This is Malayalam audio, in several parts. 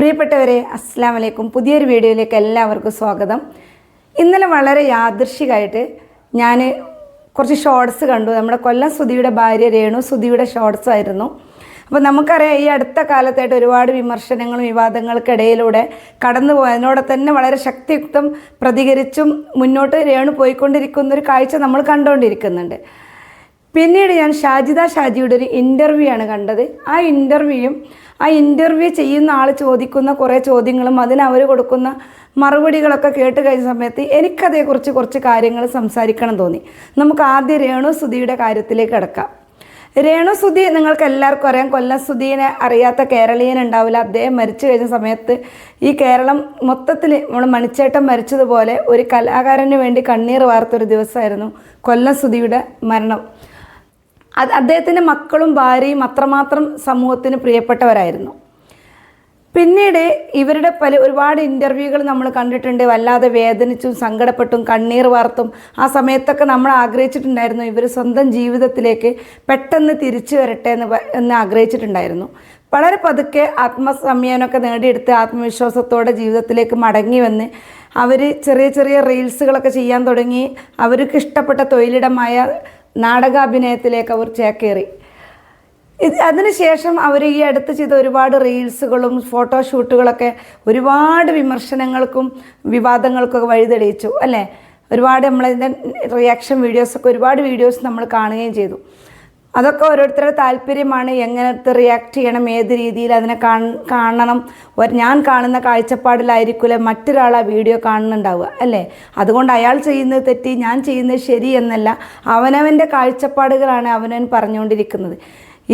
പ്രിയപ്പെട്ടവരെ അസ്സാം വലൈക്കും പുതിയൊരു വീഡിയോയിലേക്ക് എല്ലാവർക്കും സ്വാഗതം. ഇന്നലെ വളരെ യാദൃശികമായിട്ട് ഞാൻ കുറച്ച് ഷോർട്സ് കണ്ടു. നമ്മുടെ കൊല്ലം സുധിയുടെ ഭാര്യ രേണു സുധിയുടെ ഷോർട്സ് ആയിരുന്നു. അപ്പോൾ നമുക്കറിയാം ഈ അടുത്ത കാലത്തായിട്ട് ഒരുപാട് വിമർശനങ്ങളും വിവാദങ്ങൾക്കിടയിലൂടെ കടന്നു പോയതിനോടെ തന്നെ വളരെ ശക്തിയുക്തം പ്രതികരിച്ചും മുന്നോട്ട് രേണു പോയിക്കൊണ്ടിരിക്കുന്ന ഒരു കാഴ്ച നമ്മൾ കണ്ടുകൊണ്ടിരിക്കുന്നുണ്ട്. പിന്നീട് ഞാൻ ഷാജിദ ഷാജിയുടെ ഒരു ഇന്റർവ്യൂ ആണ് കണ്ടത്. ആ ഇന്റർവ്യൂയും ആ ഇന്റർവ്യൂ ചെയ്യുന്ന ആൾ ചോദിക്കുന്ന കുറേ ചോദ്യങ്ങളും അതിന് അവർ കൊടുക്കുന്ന മറുപടികളൊക്കെ കേട്ട് കഴിഞ്ഞ സമയത്ത് എനിക്കതേക്കുറിച്ച് കുറച്ച് കാര്യങ്ങൾ സംസാരിക്കണം തോന്നി. നമുക്ക് ആദ്യം രേണു സുധിയുടെ കാര്യത്തിലേക്ക് കിടക്കാം. രേണു സുധി നിങ്ങൾക്ക് എല്ലാവർക്കും അറിയാം. കൊല്ലം സുധീനെ അറിയാത്ത കേരളീയൻ ഉണ്ടാവില്ല. അദ്ദേഹം മരിച്ചു കഴിഞ്ഞ സമയത്ത് ഈ കേരളം മൊത്തത്തിൽ നമ്മൾ മണിച്ചേട്ടൻ മരിച്ചതുപോലെ ഒരു കലാകാരന് വേണ്ടി കണ്ണീർ വാർത്തൊരു ദിവസമായിരുന്നു കൊല്ലം സുധിയുടെ മരണം. അത് അദ്ദേഹത്തിന്റെ മക്കളും ഭാര്യയും അത്രമാത്രം സമൂഹത്തിന് പ്രിയപ്പെട്ടവരായിരുന്നു. പിന്നീട് ഇവരുടെ പല ഒരുപാട് ഇന്റർവ്യൂകൾ നമ്മൾ കണ്ടിട്ടുണ്ട്. വല്ലാതെ വേദനിച്ചും സങ്കടപ്പെട്ടും കണ്ണീർ വാർത്തും. ആ സമയത്തൊക്കെ നമ്മൾ ആഗ്രഹിച്ചിട്ടുണ്ടായിരുന്നു ഇവർ സ്വന്തം ജീവിതത്തിലേക്ക് പെട്ടെന്ന് തിരിച്ചു വരട്ടെ എന്ന് എന്ന് ആഗ്രഹിച്ചിട്ടുണ്ടായിരുന്നു. വളരെ പതുക്കെ ആത്മസംയമനമൊക്കെ നേടിയെടുത്ത് ആത്മവിശ്വാസത്തോടെ ജീവിതത്തിലേക്ക് മടങ്ങി വന്ന് അവർ ചെറിയ ചെറിയ റീൽസുകളൊക്കെ ചെയ്യാൻ തുടങ്ങി. അവർക്ക് ഇഷ്ടപ്പെട്ട തൊഴിലിടമായ നാടകാഭിനയത്തിലേക്ക് അവർ ചേക്കേറി. ഇത് അതിനുശേഷം അവർ ഈ അടുത്ത് ചെയ്ത ഒരുപാട് റീൽസുകളും ഫോട്ടോഷൂട്ടുകളൊക്കെ ഒരുപാട് വിമർശനങ്ങൾക്കും വിവാദങ്ങൾക്കൊക്കെ വഴിതെളിയിച്ചു അല്ലേ? ഒരുപാട് നമ്മളതിന്റെ റിയാക്ഷൻ വീഡിയോസൊക്കെ ഒരുപാട് വീഡിയോസ് നമ്മൾ കാണുകയും ചെയ്തു. അതൊക്കെ ഓരോരുത്തരുടെ താല്പര്യമാണ്. എങ്ങനത്തെ റിയാക്ട് ചെയ്യണം ഏത് രീതിയിൽ അതിനെ കാണണം. ഞാൻ കാണുന്ന കാഴ്ചപ്പാടിലായിരിക്കില്ല മറ്റൊരാൾ ആ വീഡിയോ കാണുന്നുണ്ടാവുക അല്ലേ? അതുകൊണ്ട് അയാൾ ചെയ്യുന്നത് തെറ്റി ഞാൻ ചെയ്യുന്നത് ശരി എന്നല്ല. അവനവന്റെ കാഴ്ചപ്പാടുകളാണ് അവനവൻ പറഞ്ഞുകൊണ്ടിരിക്കുന്നത്.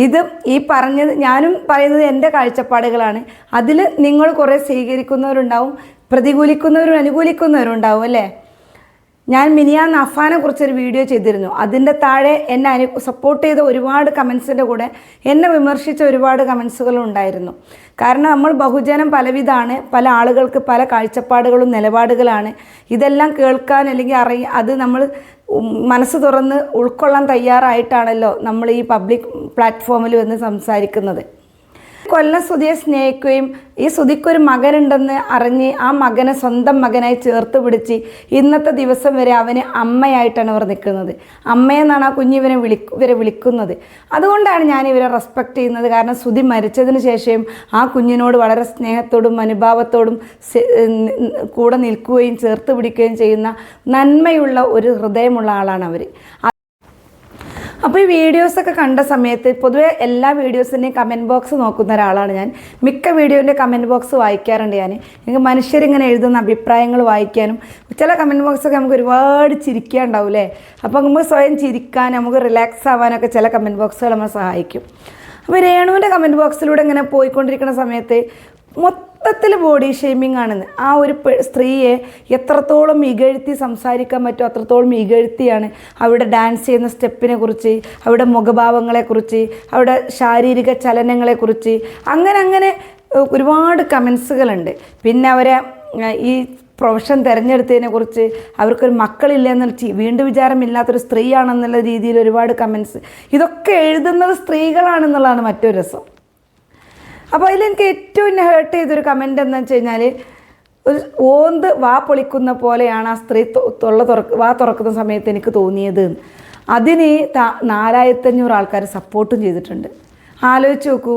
ഇത് ഈ പറഞ്ഞത് ഞാനും പറയുന്നത് എന്റെ കാഴ്ചപ്പാടുകളാണ്. അതിൽ നിങ്ങൾ കുറേ സ്വീകരിക്കുന്നവരുണ്ടാവും പ്രതികൂലിക്കുന്നവരും അനുകൂലിക്കുന്നവരും ഉണ്ടാവും അല്ലേ? ഞാൻ മിനിയാന്ന് നഫാനെ കുറിച്ചൊരു വീഡിയോ ചെയ്തിരുന്നു. അതിന്റെ താഴെ എന്നെ അനു സപ്പോർട്ട് ചെയ്ത ഒരുപാട് കമൻസിന്റെ കൂടെ എന്നെ വിമർശിച്ച ഒരുപാട് കമൻസുകളും ഉണ്ടായിരുന്നു. കാരണം നമ്മൾ ബഹുജനം പലവിധാണ് പല ആളുകൾക്ക് പല കാഴ്ചപ്പാടുകളും നിലപാടുകളാണ്. ഇതെല്ലാം കേൾക്കാൻ അല്ലെങ്കിൽ അറിയ അത് നമ്മൾ മനസ്സ് തുറന്ന് ഉൾക്കൊള്ളാൻ തയ്യാറായിട്ടാണല്ലോ നമ്മൾ ഈ പബ്ലിക് പ്ലാറ്റ്ഫോമിൽ വന്ന് സംസാരിക്കുന്നത്. കൊല്ലം സുതിയെ സ്നേഹിക്കുകയും ഈ സുതിക്കൊരു മകനുണ്ടെന്ന് അറിഞ്ഞ് ആ മകനെ സ്വന്തം മകനായി ചേർത്ത് പിടിച്ച് ഇന്നത്തെ ദിവസം വരെ അവന് അമ്മയായിട്ടാണ് ഇവർ നിൽക്കുന്നത്. അമ്മയെന്നാണ് ആ കുഞ്ഞിവനെ വിളി ഇവരെ വിളിക്കുന്നത്. അതുകൊണ്ടാണ് ഞാൻ ഇവരെ റെസ്പെക്ട് ചെയ്യുന്നത്. കാരണം സുതി മരിച്ചതിന് ശേഷം ആ കുഞ്ഞിനോട് വളരെ സ്നേഹത്തോടും അനുഭാവത്തോടും കൂടെ നിൽക്കുകയും ചേർത്ത് പിടിക്കുകയും ചെയ്യുന്ന നന്മയുള്ള ഒരു ഹൃദയമുള്ള ആളാണ് അവർ അപ്പോൾ ഈ വീഡിയോസൊക്കെ കണ്ട സമയത്ത് പൊതുവേ എല്ലാ വീഡിയോസിന്റെയും കമന്റ് ബോക്സ് നോക്കുന്ന ഒരാളാണ് ഞാൻ. മിക്ക വീഡിയോന്റെ കമന്റ് ബോക്സ് വായിക്കാറുണ്ട് ഞാൻ. എനിക്ക് മനുഷ്യരിങ്ങനെ എഴുതുന്ന അഭിപ്രായങ്ങൾ വായിക്കാനും ചില കമന്റ് ബോക്സൊക്കെ നമുക്ക് ഒരുപാട് ചിരിക്കാനുണ്ടാവും അല്ലേ അപ്പോൾ നമുക്ക് സ്വയം ചിരിക്കാൻ നമുക്ക് റിലാക്സ് ആവാനൊക്കെ ചില കമന്റ് ബോക്സുകൾ നമ്മളെ സഹായിക്കും. അപ്പോൾ രേണുവിന്റെ കമന്റ് ബോക്സിലൂടെ ഇങ്ങനെ പോയിക്കൊണ്ടിരിക്കുന്ന സമയത്ത് മൊത്തത്തിൽ ബോഡി ഷെയ്മിങ് ആണെന്ന്. ആ ഒരു സ്ത്രീയെ എത്രത്തോളം ഇകഴ്ത്തി സംസാരിക്കാൻ പറ്റുമോ അത്രത്തോളം ഇകഴ്ത്തിയാണ് അവിടെ ഡാൻസ് ചെയ്യുന്ന സ്റ്റെപ്പിനെ കുറിച്ച് അവിടെ മുഖഭാവങ്ങളെക്കുറിച്ച് അവിടെ ശാരീരിക ചലനങ്ങളെക്കുറിച്ച് അങ്ങനെ അങ്ങനെ ഒരുപാട് കമൻസുകളുണ്ട് പിന്നെ അവരെ ഈ പ്രൊഫഷൻ തിരഞ്ഞെടുത്തതിനെ കുറിച്ച് അവർക്കൊരു മക്കളില്ല എന്നുള്ള ചി- വീണ്ടും വിചാരമില്ലാത്തൊരു സ്ത്രീയാണെന്നുള്ള രീതിയിൽ ഒരുപാട് കമൻസ് ഇതൊക്കെ എഴുതുന്നത് സ്ത്രീകളാണെന്നുള്ളതാണ് മറ്റൊരു രസം. അപ്പോൾ അതിലെനിക്ക് ഏറ്റവും എന്നെ ഹേർട്ട് ചെയ്തൊരു കമന്റ് എന്ന് വെച്ച് കഴിഞ്ഞാൽ ഒരു ഓന്ത് വാ പൊളിക്കുന്ന പോലെയാണ് ആ സ്ത്രീ തൊള്ള തുറക്ക് വാ തുറക്കുന്ന സമയത്ത് എനിക്ക് തോന്നിയത്. അതിന് നാലായിരത്തഞ്ഞൂറ് ആൾക്കാർ സപ്പോർട്ടും ചെയ്തിട്ടുണ്ട്. ആലോചിച്ച് നോക്കൂ.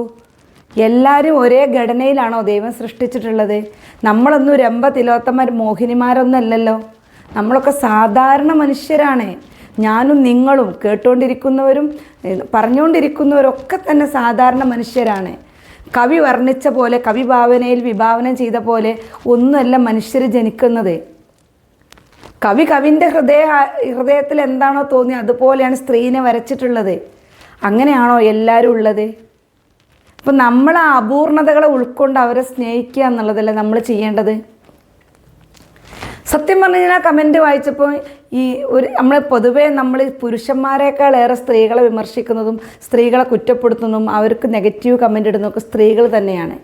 എല്ലാവരും ഒരേ ഘടനയിലാണോ ദൈവം സൃഷ്ടിച്ചിട്ടുള്ളത്? നമ്മളൊന്നും രമ്പ തിലോത്തന്മാർ മോഹിനിമാരൊന്നും അല്ലല്ലോ. നമ്മളൊക്കെ സാധാരണ മനുഷ്യരാണ്. ഞാനും നിങ്ങളും കേട്ടുകൊണ്ടിരിക്കുന്നവരും പറഞ്ഞുകൊണ്ടിരിക്കുന്നവരൊക്കെ തന്നെ സാധാരണ മനുഷ്യരാണ്. കവി വർണിച്ച പോലെ കവി ഭാവനയിൽ വിഭാവനം ചെയ്ത പോലെ ഒന്നുമല്ല മനുഷ്യർ ജനിക്കുന്നത്. കവി കവിന്റെ ഹൃദയ ഹൃദയത്തിൽ എന്താണോ തോന്നി അതുപോലെയാണ് സ്ത്രീനെ വരച്ചിട്ടുള്ളത്. അങ്ങനെയാണോ എല്ലാവരും ഉള്ളത്? അപ്പം നമ്മൾ ആ അപൂർണതകളെ ഉൾക്കൊണ്ട് അവരെ സ്നേഹിക്കുക എന്നുള്ളതല്ലേ നമ്മൾ ചെയ്യേണ്ടത്? സത്യം പറഞ്ഞു കഴിഞ്ഞാൽ കമന്റ് വായിച്ചപ്പോൾ ഈ ഒരു നമ്മൾ പൊതുവേ നമ്മൾ പുരുഷന്മാരെക്കാൾ ഏറെ സ്ത്രീകളെ വിമർശിക്കുന്നതും സ്ത്രീകളെ കുറ്റപ്പെടുത്തുന്നതും അവർക്ക് നെഗറ്റീവ് കമന്റ് ഇടുന്നതൊക്കെ സ്ത്രീകൾ തന്നെയാണ്.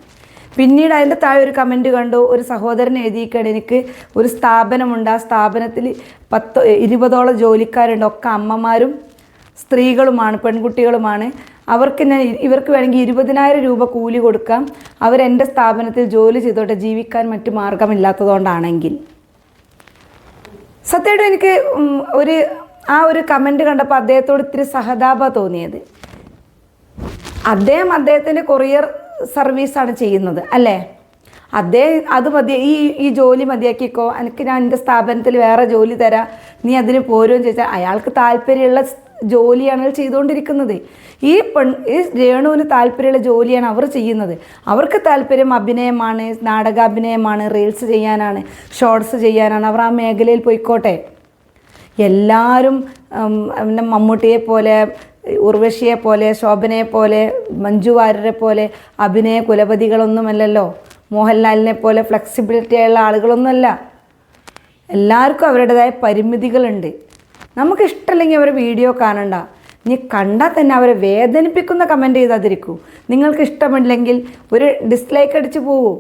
പിന്നീട് അതിന്റെ താഴെ ഒരു കമന്റ് കണ്ടു ഒരു സഹോദരൻ എഴുതിയിക്കാണ് എനിക്ക് ഒരു സ്ഥാപനമുണ്ട്. ആ സ്ഥാപനത്തിൽ പത്ത് ഇരുപതോളം ജോലിക്കാരുണ്ട്. ഒക്കെ അമ്മമാരും സ്ത്രീകളുമാണ് പെൺകുട്ടികളുമാണ്. അവർക്ക് ഞാൻ ഇവർക്ക് വേണമെങ്കിൽ ഇരുപതിനായിരം രൂപ കൂലി കൊടുക്കാം. അവരെന്റെ സ്ഥാപനത്തിൽ ജോലി ചെയ്തോട്ടെ. ജീവിക്കാൻ മറ്റു മാർഗമില്ലാത്തതുകൊണ്ടാണെങ്കിൽ സത്യമായിട്ടും എനിക്ക് ഒരു ആ ഒരു കമന്റ് കണ്ടപ്പോൾ അദ്ദേഹത്തോട് ഇത്തിരി സഹതാപ തോന്നിയത്. അദ്ദേഹം അദ്ദേഹത്തിന്റെ കൊറിയർ സർവീസാണ് ചെയ്യുന്നത് അല്ലേ? അദ്ദേഹം അത് മതി ഈ ഈ ജോലി മതിയാക്കിക്കോ എനിക്ക് ഞാൻ എന്റെ സ്ഥാപനത്തിൽ വേറെ ജോലി തരാം നീ അതിന് പോരുമെന്ന് ചോദിച്ചാൽ അയാൾക്ക് താല്പര്യമുള്ള ജോലിയാണ് ചെയ്തുകൊണ്ടിരിക്കുന്നത്. ഈ പെൺ ഈ രേണുവിന് താല്പര്യമുള്ള ജോലിയാണ് അവർ ചെയ്യുന്നത്. അവർക്ക് താല്പര്യം അഭിനയമാണ് നാടകാഭിനയമാണ് റീൽസ് ചെയ്യാനാണ് ഷോർട്സ് ചെയ്യാനാണ്. അവർ ആ മേഖലയിൽ പോയിക്കോട്ടെ. എല്ലാവരും മമ്മൂട്ടിയെ പോലെ ഉർവശിയെ പോലെ ശോഭനയെ പോലെ മഞ്ജു വാര്യരെ പോലെ അഭിനയ കുലപതികളൊന്നുമല്ലല്ലോ. മോഹൻലാലിനെ പോലെ ഫ്ലെക്സിബിലിറ്റി ആയുള്ള ആളുകളൊന്നുമല്ല. എല്ലാവർക്കും അവരുടേതായ പരിമിതികളുണ്ട്. നമുക്ക് ഇഷ്ടമല്ലെങ്കിൽ അവരെ വീഡിയോ കാണണ്ട. നീ കണ്ടാൽ തന്നെ അവരെ വേദനിപ്പിക്കുന്ന കമന്റ് ചെയ്താതിരിക്കൂ. നിങ്ങൾക്ക് ഇഷ്ടമില്ലെങ്കിൽ ഒരു ഡിസ്ലൈക്ക് അടിച്ച് പോവും.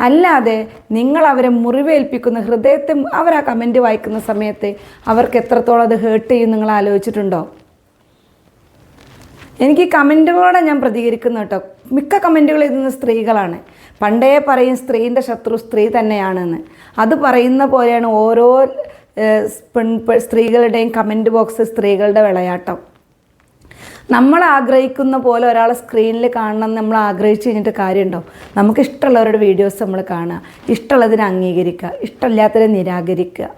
അല്ലാതെ നിങ്ങൾ അവരെ മുറിവേൽപ്പിക്കുന്ന ഹൃദയത്തെ അവർ ആ കമന്റ് വായിക്കുന്ന സമയത്ത് അവർക്ക് എത്രത്തോളം അത് ഹേർട്ട് ചെയ്യും നിങ്ങൾ ആലോചിച്ചിട്ടുണ്ടോ? എനിക്ക് കമന്റുകളോടെ ഞാൻ പ്രതികരിക്കുന്നു കേട്ടോ. മിക്ക കമന്റുകൾ എഴുതുന്ന സ്ത്രീകളാണ്. പണ്ടേ പറയും സ്ത്രീന്റെ ശത്രു സ്ത്രീ തന്നെയാണെന്ന്. അത് പറയുന്ന പോലെയാണ് ഓരോ പെൺ സ്ത്രീകളുടെയും കമന്റ് ബോക്സ് സ്ത്രീകളുടെ വിളയാട്ടം. നമ്മൾ ആഗ്രഹിക്കുന്ന പോലെ ഒരാളെ സ്ക്രീനിൽ കാണണം നമ്മൾ ആഗ്രഹിച്ചു കഴിഞ്ഞിട്ട് കാര്യമുണ്ടോ? നമുക്ക് ഇഷ്ടമുള്ളവരുടെ വീഡിയോസ് നമ്മൾ കാണുക. ഇഷ്ടമുള്ളതിനെ അംഗീകരിക്കുക. ഇഷ്ടമില്ലാത്തതിനെ നിരാകരിക്കുക.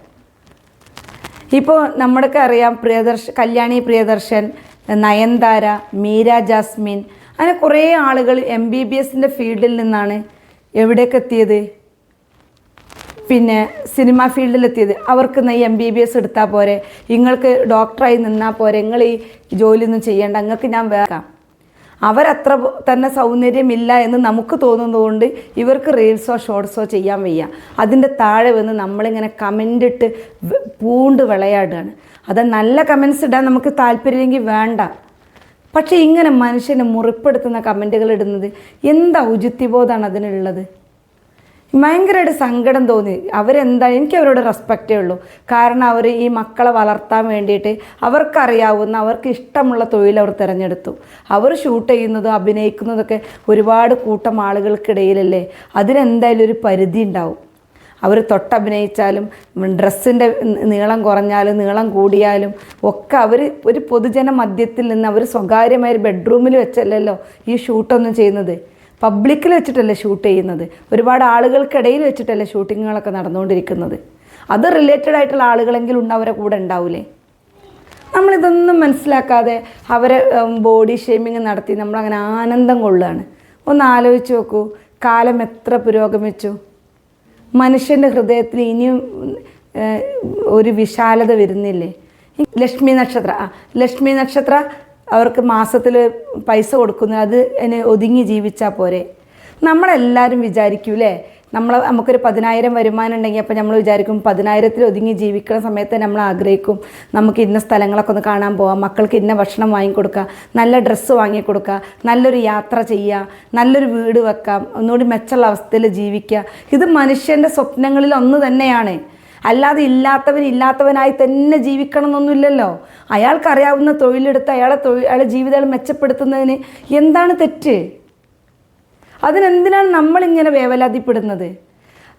ഇപ്പോൾ നമ്മുടെയൊക്കെ അറിയാം പ്രിയദർശ കല്യാണി പ്രിയദർശൻ നയൻതാര മീര ജാസ്മിൻ അങ്ങനെ കുറേ ആളുകൾ എം ബി ബി എസിന്റെ ഫീൽഡിൽ നിന്നാണ് എവിടേക്ക് എത്തിയത്? പിന്നെ സിനിമ ഫീൽഡിലെത്തിയത് അവർക്ക് ഈ എം ബി ബി എസ് എടുത്താൽ പോരെ. നിങ്ങൾക്ക് ഡോക്ടറായി നിന്നാൽ പോരെ. നിങ്ങൾ ഈ ജോലിയൊന്നും ചെയ്യേണ്ട. നിങ്ങൾക്ക് ഞാൻ വേക്കാം അവരത്ര തന്നെ സൗന്ദര്യമില്ല എന്ന് നമുക്ക് തോന്നുന്നതുകൊണ്ട് ഇവർക്ക് റീൽസോ ഷോർട്സോ ചെയ്യാൻ വയ്യ. അതിന്റെ താഴെ വന്ന് നമ്മളിങ്ങനെ കമന്റ് ഇട്ട് പൂണ്ട് വിളയാടുകയാണ് അത് നല്ല കമൻസ് ഇടാൻ നമുക്ക് താല്പര്യമില്ലെങ്കിൽ വേണ്ട. പക്ഷേ ഇങ്ങനെ മനുഷ്യനെ മുറിപ്പെടുത്തുന്ന കമന്റുകൾ ഇടുന്നത് എന്താ ഔചിത്യബോധമാണ് അതിനുള്ളത്? ഭയങ്കരമായിട്ട് സങ്കടം തോന്നി. അവരെന്താ എനിക്ക് അവരോട് റെസ്പെക്റ്റേ ഉള്ളൂ. കാരണം അവർ ഈ മക്കളെ വളർത്താൻ വേണ്ടിയിട്ട് അവർക്കറിയാവുന്ന അവർക്ക് ഇഷ്ടമുള്ള തൊഴിൽ അവർ തിരഞ്ഞെടുത്തു. അവർ ഷൂട്ട് ചെയ്യുന്നതും അഭിനയിക്കുന്നതൊക്കെ ഒരുപാട് കൂട്ടം ആളുകൾക്കിടയിലല്ലേ. അതിനെന്തായാലും ഒരു പരിധി ഉണ്ടാവും. അവർ തൊട്ടഭിനയിച്ചാലും ഡ്രസ്സിന്റെ നീളം കുറഞ്ഞാലും നീളം കൂടിയാലും ഒക്കെ അവർ ഒരു പൊതുജന മധ്യത്തിൽ നിന്ന് അവർ സ്വകാര്യമായ ബെഡ്റൂമിൽ വെച്ചല്ലല്ലോ ഈ ഷൂട്ടൊന്നും ചെയ്യുന്നത്. പബ്ലിക്കിൽ വെച്ചിട്ടല്ലേ ഷൂട്ട് ചെയ്യുന്നത്? ഒരുപാട് ആളുകൾക്കിടയിൽ വെച്ചിട്ടല്ലേ ഷൂട്ടിങ്ങുകളൊക്കെ നടന്നുകൊണ്ടിരിക്കുന്നത്. അത് റിലേറ്റഡ് ആയിട്ടുള്ള ആളുകളെങ്കിലും ഉണ്ട് അവരെ കൂടെ ഉണ്ടാവില്ലേ നമ്മളിതൊന്നും മനസ്സിലാക്കാതെ അവരെ ബോഡി ഷേമിങ് നടത്തി നമ്മളങ്ങനെ ആനന്ദം കൊള്ളുകയാണ്. ഒന്ന് ആലോചിച്ച് നോക്കൂ കാലം എത്ര പുരോഗമിച്ചു? മനുഷ്യന്റെ ഹൃദയത്തിൽ ഇനിയും ഒരു വിശാലത വരുന്നില്ലേ? ലക്ഷ്മി നക്ഷത്ര ആ ലക്ഷ്മി നക്ഷത്ര അവർക്ക് മാസത്തിൽ പൈസ കൊടുക്കുന്നു അത് അതിന് ഒതുങ്ങി ജീവിച്ചാൽ പോരെ. നമ്മളെല്ലാവരും വിചാരിക്കൂലേ നമ്മൾ നമുക്കൊരു പതിനായിരം വരുമാനം ഉണ്ടെങ്കിൽ അപ്പോൾ നമ്മൾ വിചാരിക്കും പതിനായിരത്തിൽ ഒതുങ്ങി ജീവിക്കുന്ന സമയത്ത് നമ്മൾ ആഗ്രഹിക്കും നമുക്ക് ഇന്ന സ്ഥലങ്ങളൊക്കെ ഒന്ന് കാണാൻ പോവാം മക്കൾക്ക് ഇന്ന ഭക്ഷണം വാങ്ങിക്കൊടുക്കുക നല്ല ഡ്രസ്സ് വാങ്ങിക്കൊടുക്കുക നല്ലൊരു യാത്ര ചെയ്യുക നല്ലൊരു വീട് വെക്കാം ഒന്നുകൂടി മെച്ചമുള്ള അവസ്ഥയിൽ ജീവിക്കുക ഇത് മനുഷ്യന്റെ സ്വപ്നങ്ങളിൽ ഒന്ന് തന്നെയാണ്. അല്ലാതെ ഇല്ലാത്തവൻ ഇല്ലാത്തവനായി തന്നെ ജീവിക്കണം എന്നൊന്നുമില്ലല്ലോ അയാൾക്കറിയാവുന്ന തൊഴിലെടുത്ത് അയാളെ തൊഴിൽ അയാളെ ജീവിതം മെച്ചപ്പെടുത്തുന്നതിന് എന്താണ് തെറ്റ്? അതിനെന്തിനാണ് നമ്മളിങ്ങനെ വേവലാതിപ്പെടുന്നത്?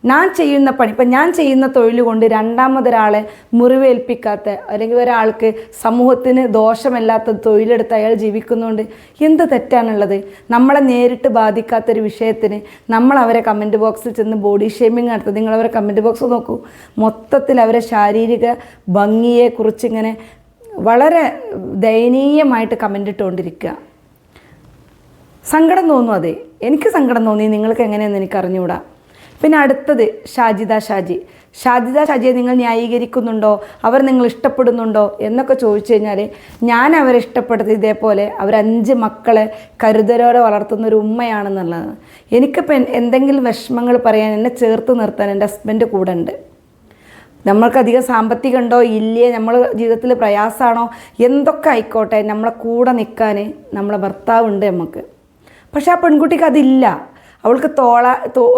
ഞാൻ ചെയ്യുന്ന പണി ഇപ്പം ഞാൻ ചെയ്യുന്ന തൊഴിൽ കൊണ്ട് രണ്ടാമതൊരാളെ മുറിവേൽപ്പിക്കാത്ത അല്ലെങ്കിൽ ഒരാൾക്ക് സമൂഹത്തിന് ദോഷമല്ലാത്ത തൊഴിലെടുത്ത് അയാൾ ജീവിക്കുന്നതുകൊണ്ട് എന്ത് തെറ്റാണുള്ളത്? നമ്മളെ നേരിട്ട് ബാധിക്കാത്തൊരു വിഷയത്തിന് നമ്മൾ അവരെ കമന്റ് ബോക്സിൽ ചെന്ന് ബോഡി ഷേമിങ് നടത്തും. നിങ്ങൾ അവരെ കമന്റ് ബോക്സ് നോക്കൂ. മൊത്തത്തിൽ അവരെ ശാരീരിക ഭംഗിയെക്കുറിച്ച് ഇങ്ങനെ വളരെ ദയനീയമായിട്ട് കമന്റ് ഇട്ടുകൊണ്ടിരിക്കുക. സങ്കടം തോന്നും അതെ. എനിക്ക് സങ്കടം തോന്നി. നിങ്ങൾക്ക് എങ്ങനെയെന്ന് എനിക്ക് അറിഞ്ഞുകൂടാ പിന്നെ അടുത്തത് ഷാജിദ ഷാജി. ഷാജിദ ഷാജിയെ നിങ്ങൾ ന്യായീകരിക്കുന്നുണ്ടോ? അവർ നിങ്ങൾ ഇഷ്ടപ്പെടുന്നുണ്ടോ? എന്നൊക്കെ ചോദിച്ചു കഴിഞ്ഞാൽ ഞാൻ അവരെ ഇഷ്ടപ്പെടുത്തി ഇതേപോലെ അവർ അഞ്ച് മക്കളെ കരുതലോടെ വളർത്തുന്ന ഒരു ഉമ്മയാണെന്നുള്ളതാണ്. എനിക്കിപ്പോൾ എന്തെങ്കിലും വിഷമങ്ങൾ പറയാൻ എന്നെ ചേർത്ത് നിർത്താൻ എന്റെ ഹസ്ബൻഡ് കൂടെ ഉണ്ട്. നമ്മൾക്കധികം സാമ്പത്തികം ഉണ്ടോ? ഇല്ലേ? നമ്മൾ ജീവിതത്തിൽ പ്രയാസമാണോ? എന്തൊക്കെ ആയിക്കോട്ടെ? നമ്മളെ കൂടെ നിൽക്കാൻ നമ്മളെ ഭർത്താവുണ്ട് നമുക്ക് പക്ഷേ ആ പെൺകുട്ടിക്ക് അതില്ല. അവൾക്ക് തോള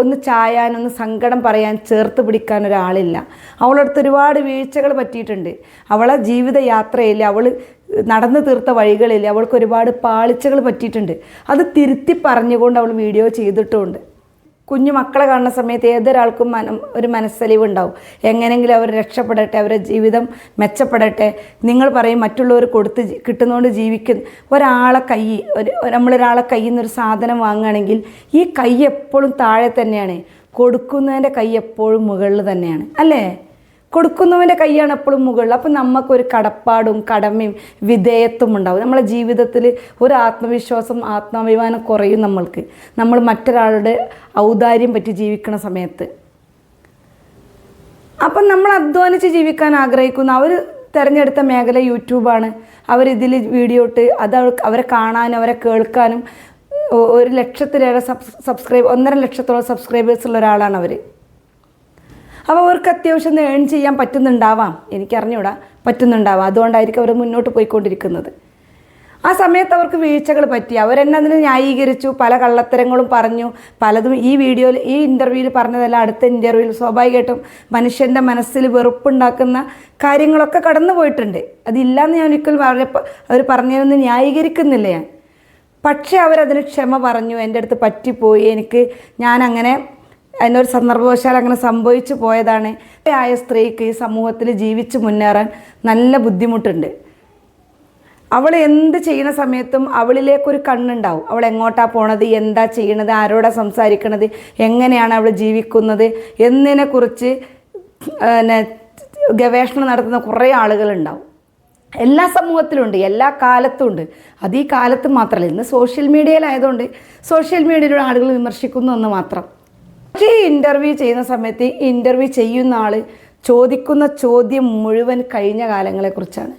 ഒന്ന് ചായാൻ ഒന്ന് സങ്കടം പറയാൻ ചേർത്ത് പിടിക്കാൻ ഒരാളില്ല. അവളടുത്ത് ഒരുപാട് വീഴ്ചകൾ പറ്റിയിട്ടുണ്ട്. അവളെ ജീവിത യാത്രയിൽ അവൾ നടന്നു തീർത്ത വഴികളിൽ അവൾക്ക് ഒരുപാട് പാളിച്ചകൾ പറ്റിയിട്ടുണ്ട്. അത് തിരുത്തി പറഞ്ഞുകൊണ്ട് അവൾ വീഡിയോ ചെയ്തിട്ടുമുണ്ട് കുഞ്ഞു മക്കളെ കാണുന്ന സമയത്ത് ഏതൊരാൾക്കും മന ഒരു മനസ്സലിവ് ഉണ്ടാവും എങ്ങനെയെങ്കിലും അവർ രക്ഷപ്പെടട്ടെ അവരുടെ ജീവിതം മെച്ചപ്പെടട്ടെ. നിങ്ങൾ പറയും മറ്റുള്ളവർ കൊടുത്ത് കിട്ടുന്നതുകൊണ്ട് ജീവിക്കുന്ന. ഒരാളെ കൈ ഒരു നമ്മളൊരാളെ കയ്യിൽ നിന്ന് ഒരു സാധനം വാങ്ങുകയാണെങ്കിൽ ഈ കൈ എപ്പോഴും താഴെ തന്നെയാണ്. കൊടുക്കുന്നതിന്റെ കൈ എപ്പോഴും മുകളിൽ തന്നെയാണ്. അല്ലേ? കൊടുക്കുന്നവന്റെ കൈയാണ് എപ്പോഴും മുകളിൽ. അപ്പം നമുക്കൊരു കടപ്പാടും കടമയും വിധേയത്വം ഉണ്ടാവും. നമ്മളെ ജീവിതത്തിൽ ഒരു ആത്മവിശ്വാസം ആത്മാഭിമാനം കുറയും നമ്മൾക്ക്. നമ്മൾ മറ്റൊരാളുടെ ഔദാര്യം പറ്റി ജീവിക്കുന്ന സമയത്ത്. അപ്പം നമ്മൾ അധ്വാനിച്ച് ജീവിക്കാൻ ആഗ്രഹിക്കുന്ന. അവർ തിരഞ്ഞെടുത്ത മേഖല യൂട്യൂബാണ്. അവരിതിൽ വീഡിയോ ഇട്ട് അത് അവരെ കാണാനും അവരെ കേൾക്കാനും ഒരു ലക്ഷത്തിലേറെ സബ് സബ്സ്ക്രൈബ് ഒന്നര ലക്ഷത്തോളം സബ്സ്ക്രൈബേഴ്സ് ഉള്ള ഒരാളാണ് അവർ. അപ്പോൾ അവർക്ക് അത്യാവശ്യം ഏൺ ചെയ്യാൻ പറ്റുന്നുണ്ടാവാം. എനിക്കറിഞ്ഞൂടാ പറ്റുന്നുണ്ടാവാം. അതുകൊണ്ടായിരിക്കും അവർ മുന്നോട്ട് പോയിക്കൊണ്ടിരിക്കുന്നത്. ആ സമയത്ത് അവർക്ക് വീഴ്ചകൾ പറ്റി. അവരെന്നെ അതിന് ന്യായീകരിച്ചു പല കള്ളത്തരങ്ങളും പറഞ്ഞു. പലതും ഈ വീഡിയോയിൽ ഈ ഇന്റർവ്യൂവിൽ പറഞ്ഞതെല്ലാം അടുത്ത ഇന്റർവ്യൂവിൽ സ്വാഭാവികമായിട്ടും മനുഷ്യന്റെ മനസ്സിൽ വെറുപ്പുണ്ടാക്കുന്ന കാര്യങ്ങളൊക്കെ കടന്നു പോയിട്ടുണ്ട്. അതില്ലാന്ന് ഞാൻ ഒരിക്കലും പറഞ്ഞപ്പോൾ അവർ പറഞ്ഞതിനൊന്നും ന്യായീകരിക്കുന്നില്ല ഞാൻ. പക്ഷേ അവരതിന് ക്ഷമ പറഞ്ഞു എന്റെ അടുത്ത് പറ്റിപ്പോയി. എനിക്ക് ഞാനങ്ങനെ അതിനൊരു സന്ദർഭവശാൽ അങ്ങനെ സംഭവിച്ചു പോയതാണ്. ആയ സ്ത്രീക്ക് ഈ സമൂഹത്തിൽ ജീവിച്ച് മുന്നേറാൻ നല്ല ബുദ്ധിമുട്ടുണ്ട്. അവൾ എന്ത് ചെയ്യുന്ന സമയത്തും അവളിലേക്കൊരു കണ്ണുണ്ടാവും. അവൾ എങ്ങോട്ടാ പോണത്? എന്താ ചെയ്യണത്? ആരോടാ സംസാരിക്കണത്? എങ്ങനെയാണ് അവൾ ജീവിക്കുന്നത്? എന്നതിനെക്കുറിച്ച് പിന്നെ ഗവേഷണം നടത്തുന്ന കുറേ ആളുകളുണ്ടാവും. എല്ലാ സമൂഹത്തിലുണ്ട് എല്ലാ കാലത്തും ഉണ്ട്. അത് ഈ കാലത്ത് മാത്രമല്ല ഇന്ന് സോഷ്യൽ മീഡിയയിലായതുകൊണ്ട് സോഷ്യൽ മീഡിയയിലുള്ള ആളുകൾ വിമർശിക്കുന്നു എന്ന് മാത്രം. പക്ഷേ ഈ ഇന്റർവ്യൂ ചെയ്യുന്ന സമയത്ത് ഇന്റർവ്യൂ ചെയ്യുന്ന ആൾ ചോദിക്കുന്ന ചോദ്യം മുഴുവൻ കഴിഞ്ഞ കാലങ്ങളെക്കുറിച്ചാണ്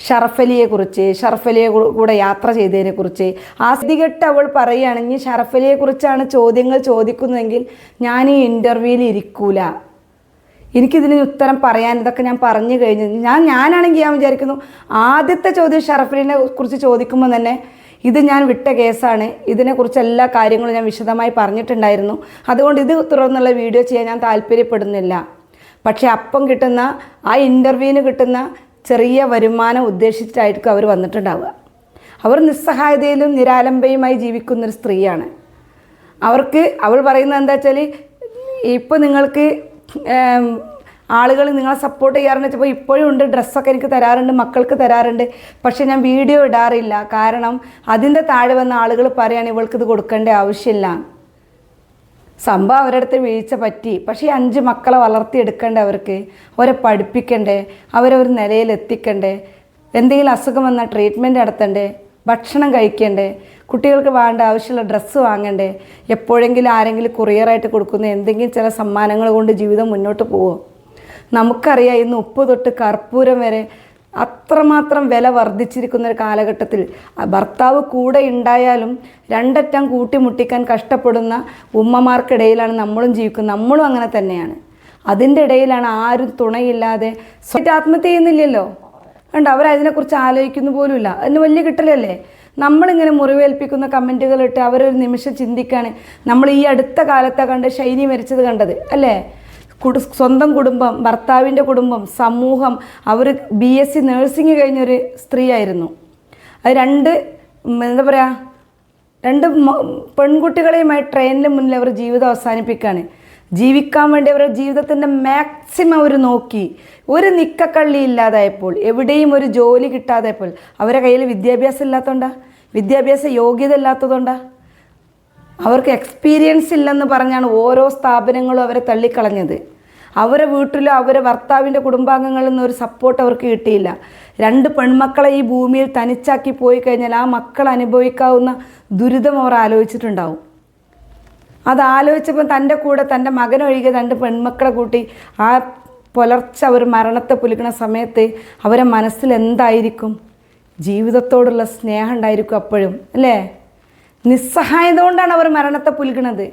ഷറഫലിയെക്കുറിച്ച് ഷറഫലിയെ കൂടെ യാത്ര ചെയ്തതിനെക്കുറിച്ച് ആ സ്ഥിതികെട്ട് അവൾ പറയുകയാണെങ്കിൽ ഷറഫലിയെക്കുറിച്ചാണ് ചോദ്യങ്ങൾ ചോദിക്കുന്നതെങ്കിൽ ഞാൻ ഈ ഇന്റർവ്യൂവിൽ ഇരിക്കൂല. എനിക്കിതിന് ഉത്തരം പറയാൻ ഇതൊക്കെ ഞാൻ പറഞ്ഞു കഴിഞ്ഞു ഞാൻ ഞാനാണെങ്കിൽ ഞാൻ വിചാരിക്കുന്നു ആദ്യത്തെ ചോദ്യം ഷറഫലിനെ കുറിച്ച് ചോദിക്കുമ്പോൾ തന്നെ ഇത് ഞാൻ വിട്ട കേസാണ്. ഇതിനെക്കുറിച്ച് എല്ലാ കാര്യങ്ങളും ഞാൻ വിശദമായി പറഞ്ഞിട്ടുണ്ടായിരുന്നു. അതുകൊണ്ട് ഇത് തുടർന്നുള്ള വീഡിയോ ചെയ്യാൻ ഞാൻ താല്പര്യപ്പെടുന്നില്ല. പക്ഷേ അപ്പം കിട്ടുന്ന ആ ഇന്റർവ്യൂവിന് കിട്ടുന്ന ചെറിയ വരുമാനം ഉദ്ദേശിച്ചിട്ടായിരിക്കും അവർ വന്നിട്ടുണ്ടാവുക. അവർ നിസ്സഹായതയിലും നിരാലംബയുമായി ജീവിക്കുന്നൊരു സ്ത്രീയാണ്. അവർക്ക് അവൾ പറയുന്നത് എന്താ വെച്ചാൽ ഇപ്പോൾ നിങ്ങൾക്ക് ആളുകൾ നിങ്ങളെ സപ്പോർട്ട് ചെയ്യാറുണ്ട്. വെച്ചപ്പോൾ ഇപ്പോഴും ഉണ്ട്. ഡ്രസ്സൊക്കെ എനിക്ക് തരാറുണ്ട്. മക്കൾക്ക് തരാറുണ്ട്. പക്ഷെ ഞാൻ വീഡിയോ ഇടാറില്ല. കാരണം അതിന്റെ താഴെ വന്ന ആളുകൾ പറയാണ് ഇവൾക്ക് ഇത് കൊടുക്കേണ്ട ആവശ്യമില്ല. സംഭവം അവരുടെ അടുത്ത് വീഴ്ച പറ്റി. പക്ഷേ അഞ്ച് മക്കളെ വളർത്തിയെടുക്കണ്ടേ അവർക്ക്? അവരെ പഠിപ്പിക്കണ്ടേ? അവരെ ഒരു നിലയിൽ എത്തിക്കണ്ടേ? എന്തെങ്കിലും അസുഖം വന്നാൽ ട്രീറ്റ്മെന്റ് നടത്തണ്ടേ? ഭക്ഷണം കഴിക്കണ്ടേ? കുട്ടികൾക്ക് വേണ്ട ആവശ്യമുള്ള ഡ്രസ്സ് വാങ്ങണ്ടേ? എപ്പോഴെങ്കിലും ആരെങ്കിലും കൊറിയറായിട്ട് കൊടുക്കുന്ന എന്തെങ്കിലും ചില സമ്മാനങ്ങൾ കൊണ്ട് ജീവിതം മുന്നോട്ട് പോവോ? നമുക്കറിയാം ഇന്ന് ഉപ്പ് തൊട്ട് കർപ്പൂരം വരെ അത്രമാത്രം വില വർദ്ധിച്ചിരിക്കുന്ന ഒരു കാലഘട്ടത്തിൽ. ഭർത്താവ് കൂടെ ഉണ്ടായാലും രണ്ടറ്റം കൂട്ടിമുട്ടിക്കാൻ കഷ്ടപ്പെടുന്ന ഉമ്മമാർക്കിടയിലാണ് നമ്മളും ജീവിക്കുന്നത്. നമ്മളും അങ്ങനെ തന്നെയാണ്. അതിന്റെ ഇടയിലാണ് ആരും തുണയില്ലാതെ സ്വയം ആത്മഹത്യ ചെയ്യുന്നില്ലല്ലോ. ഉണ്ട് അവരതിനെക്കുറിച്ച് ആലോചിക്കുന്നു പോലുമില്ല. അതിന് വലിയ കിട്ടലല്ലേ? നമ്മളിങ്ങനെ മുറിവേൽപ്പിക്കുന്ന കമന്റുകൾ ഇട്ട് അവരൊരു നിമിഷം ചിന്തിക്കുകയാണ് നമ്മൾ ഈ അടുത്ത കാലത്താണ് കണ്ട് ശൈനി മരിച്ചത് കണ്ടത് അല്ലേ? കുടു സ്വന്തം കുടുംബം ഭർത്താവിന്റെ കുടുംബം സമൂഹം. അവർ ബി എസ് സി നേഴ്സിംഗ് കഴിഞ്ഞൊരു സ്ത്രീയായിരുന്നു. അത് രണ്ട് എന്താ പറയുക രണ്ട് പെൺകുട്ടികളെയുമായി ട്രെയിനിന് മുന്നിൽ അവർ ജീവിതം അവസാനിപ്പിക്കുകയാണ്. ജീവിക്കാൻ വേണ്ടി അവരുടെ ജീവിതത്തിന്റെ മാക്സിമം അവർ നോക്കി. ഒരു നിക്കക്കള്ളി ഇല്ലാതായപ്പോൾ എവിടെയും ഒരു ജോലി കിട്ടാതായപ്പോൾ അവരുടെ കയ്യിൽ വിദ്യാഭ്യാസം ഇല്ലാത്തതുകൊണ്ടാ? വിദ്യാഭ്യാസ യോഗ്യത ഇല്ലാത്തതുകൊണ്ടാ? അവർക്ക് എക്സ്പീരിയൻസ് ഇല്ലെന്ന് പറഞ്ഞാണ് ഓരോ സ്ഥാപനങ്ങളും അവരെ തള്ളിക്കളഞ്ഞത്. അവരെ വീട്ടിലോ അവരെ ഭർത്താവിന്റെ കുടുംബാംഗങ്ങളിൽ നിന്ന് ഒരു സപ്പോർട്ട് അവർക്ക് കിട്ടിയില്ല. രണ്ട് പെൺമക്കളെ ഈ ഭൂമിയിൽ തനിച്ചാക്കി പോയി കഴിഞ്ഞാൽ ആ മക്കൾ അനുഭവിക്കാവുന്ന ദുരിതം അവർ ആലോചിച്ചിട്ടുണ്ടാവും. അത് ആലോചിച്ചപ്പോൾ തന്റെ കൂടെ തന്റെ മകനൊഴികെ രണ്ട് പെൺമക്കളെ കൂട്ടി ആ പുലർച്ചെ അവർ മരണത്തെ പുലിക്കുന്ന സമയത്ത് അവരെ മനസ്സിൽ എന്തായിരിക്കും? ജീവിതത്തോടുള്ള സ്നേഹം ഉണ്ടായിരിക്കും അപ്പോഴും അല്ലേ? നിസ്സഹായത കൊണ്ടാണ് അവർ മരണത്തെ പുൽകണത്.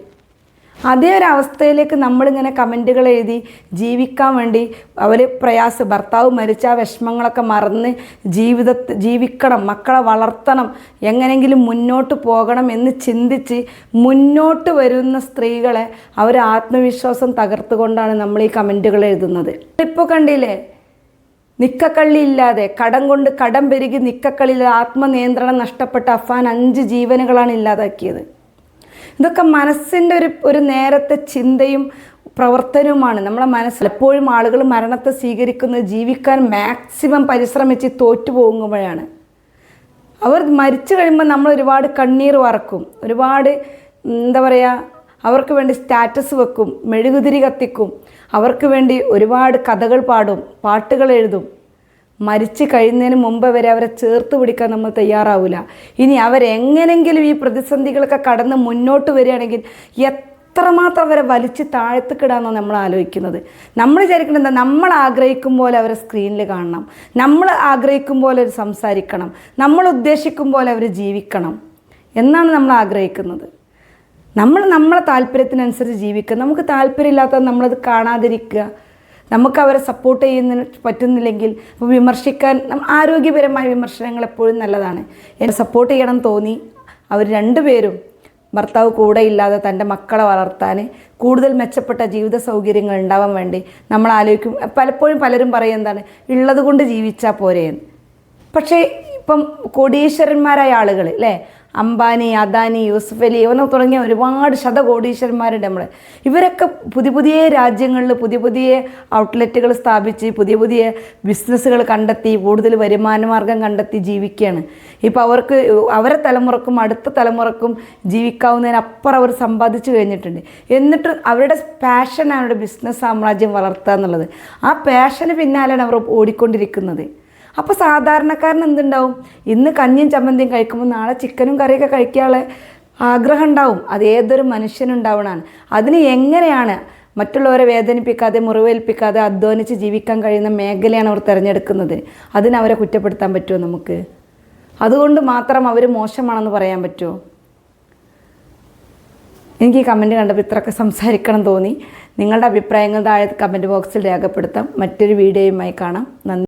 അതേ ഒരു അവസ്ഥയിലേക്ക് നമ്മളിങ്ങനെ കമന്റുകൾ എഴുതി ജീവിക്കാൻ വേണ്ടി അവർ പ്രയാസ ഭർത്താവ് മരിച്ച വിഷമങ്ങളൊക്കെ മറന്ന് ജീവിത ജീവിക്കണം മക്കളെ വളർത്തണം എങ്ങനെയെങ്കിലും മുന്നോട്ട് പോകണം എന്ന് ചിന്തിച്ച് മുന്നോട്ട് വരുന്ന സ്ത്രീകളെ അവർ ആത്മവിശ്വാസം തകർത്തുകൊണ്ടാണ് നമ്മൾ ഈ കമന്റുകൾ എഴുതുന്നത്. ഇപ്പോൾ കണ്ടില്ലേ? നിക്കക്കള്ളി ഇല്ലാതെ കടം കൊണ്ട് കടം പെരുകി നിക്കക്കള്ളിൽ ആത്മനിയന്ത്രണം നഷ്ടപ്പെട്ട അഫാൻ അഞ്ച് ജീവനുകളാണ് ഇല്ലാതാക്കിയത്. ഇതൊക്കെ മനസ്സിന്റെ ഒരു ഒരു നേരത്തെ ചിന്തയും പ്രവർത്തനവുമാണ്. നമ്മളെ മനസ്സിൽ എപ്പോഴും ആളുകൾ മരണത്തെ സ്വീകരിക്കുന്നത് ജീവിക്കാൻ മാക്സിമം പരിശ്രമിച്ച് തോറ്റു പോകുമ്പോഴാണ്. അവർ മരിച്ചു കഴിയുമ്പോൾ നമ്മൾ ഒരുപാട് കണ്ണീർ വറക്കും ഒരുപാട് എന്താ പറയുക അവർക്ക് വേണ്ടി സ്റ്റാറ്റസ് വെക്കും മെഴുകുതിരി കത്തിക്കും അവർക്ക് വേണ്ടി ഒരുപാട് കഥകൾ പാടും പാട്ടുകൾ എഴുതും. മരിച്ചു കഴിയുന്നതിന് മുമ്പ് വരെ അവരെ ചേർത്ത് പിടിക്കാൻ നമ്മൾ തയ്യാറാവില്ല ഇനി അവരെങ്ങനെങ്കിലും ഈ പ്രതിസന്ധികളൊക്കെ കടന്ന് മുന്നോട്ട് വരികയാണെങ്കിൽ എത്രമാത്രം അവരെ വലിച്ച് താഴ്ത്തിക്കിടാന്നാണ് നമ്മൾ ആലോചിക്കുന്നത്. നമ്മൾ വിചാരിക്കുന്നത് എന്താ? നമ്മൾ ആഗ്രഹിക്കും പോലെ അവരെ സ്ക്രീനിൽ കാണണം. നമ്മൾ ആഗ്രഹിക്കും പോലെ അവർ സംസാരിക്കണം. നമ്മൾ ഉദ്ദേശിക്കും പോലെ അവർ ജീവിക്കണം. എന്നാണ് നമ്മൾ ആഗ്രഹിക്കുന്നത്. നമ്മൾ നമ്മളെ താല്പര്യത്തിനനുസരിച്ച് ജീവിക്കുക. നമുക്ക് താല്പര്യമില്ലാത്ത നമ്മളത് കാണാതിരിക്കുക. നമുക്ക് അവരെ സപ്പോർട്ട് ചെയ്യുന്നതിന് പറ്റുന്നില്ലെങ്കിൽ അപ്പോൾ വിമർശിക്കാൻ ആരോഗ്യപരമായ വിമർശനങ്ങൾ എപ്പോഴും നല്ലതാണ്. എന്നെ സപ്പോർട്ട് ചെയ്യണം തോന്നി. അവർ രണ്ടുപേരും ഭർത്താവ് കൂടെ ഇല്ലാതെ തന്റെ മക്കളെ വളർത്താൻ കൂടുതൽ മെച്ചപ്പെട്ട ജീവിത സൗകര്യങ്ങൾ ഉണ്ടാവാൻ വേണ്ടി നമ്മൾ ആലോചിക്കും. പലപ്പോഴും പലരും പറയും എന്താണ്? ഉള്ളത് കൊണ്ട് ജീവിച്ചാൽ പോരേന്ന്. പക്ഷേ ഇപ്പം കോടീശ്വരന്മാരായ ആളുകൾ അല്ലേ അംബാനി അദാനി യൂസുഫലി അലി ഇവനെ തുടങ്ങിയ ഒരുപാട് ശതകോടീശ്വരന്മാരുണ്ട് നമ്മൾ ഇവരൊക്കെ പുതിയ പുതിയ രാജ്യങ്ങളിൽ പുതിയ പുതിയ ഔട്ട്ലെറ്റുകൾ സ്ഥാപിച്ച് പുതിയ പുതിയ ബിസിനസ്സുകൾ കണ്ടെത്തി കൂടുതൽ വരുമാനമാർഗം കണ്ടെത്തി ജീവിക്കുകയാണ്. ഇപ്പോൾ അവർക്ക് അവരെ തലമുറക്കും അടുത്ത തലമുറക്കും ജീവിക്കാവുന്നതിനപ്പുറം അവർ സമ്പാദിച്ചു കഴിഞ്ഞിട്ടുണ്ട്. എന്നിട്ട് അവരുടെ പാഷനാണ് അവരുടെ ബിസിനസ് സാമ്രാജ്യം വളർത്തുക എന്നുള്ളത്. ആ പാഷന് പിന്നാലെയാണ് അവർ ഓടിക്കൊണ്ടിരിക്കുന്നത്. അപ്പോൾ സാധാരണക്കാരൻ എന്തുണ്ടാവും? ഇന്ന് കഞ്ഞിയും ചമ്മന്തിയും കഴിക്കുമ്പോൾ നാളെ ചിക്കനും കറിയൊക്കെ കഴിക്കാനുള്ള ആഗ്രഹം ഉണ്ടാവും. അത് ഏതൊരു മനുഷ്യനുണ്ടാവണമാണ് അതിന് എങ്ങനെയാണ് മറ്റുള്ളവരെ വേദനിപ്പിക്കാതെ മുറിവേൽപ്പിക്കാതെ അധ്വാനിച്ച് ജീവിക്കാൻ കഴിയുന്ന മേഖലയാണ് അവർ തിരഞ്ഞെടുക്കുന്നത്? അതിനവരെ കുറ്റപ്പെടുത്താൻ പറ്റുമോ നമുക്ക്? അതുകൊണ്ട് മാത്രം അവർ മോശമാണെന്ന് പറയാൻ പറ്റുമോ? എനിക്ക് ഈ കമന്റ് കണ്ടപ്പോൾ ഇത്രയൊക്കെ സംസാരിക്കണം തോന്നി. നിങ്ങളുടെ അഭിപ്രായങ്ങൾ താഴെ കമന്റ് ബോക്സിൽ രേഖപ്പെടുത്താം. മറ്റൊരു വീഡിയോയുമായി കാണാം. നന്ദി.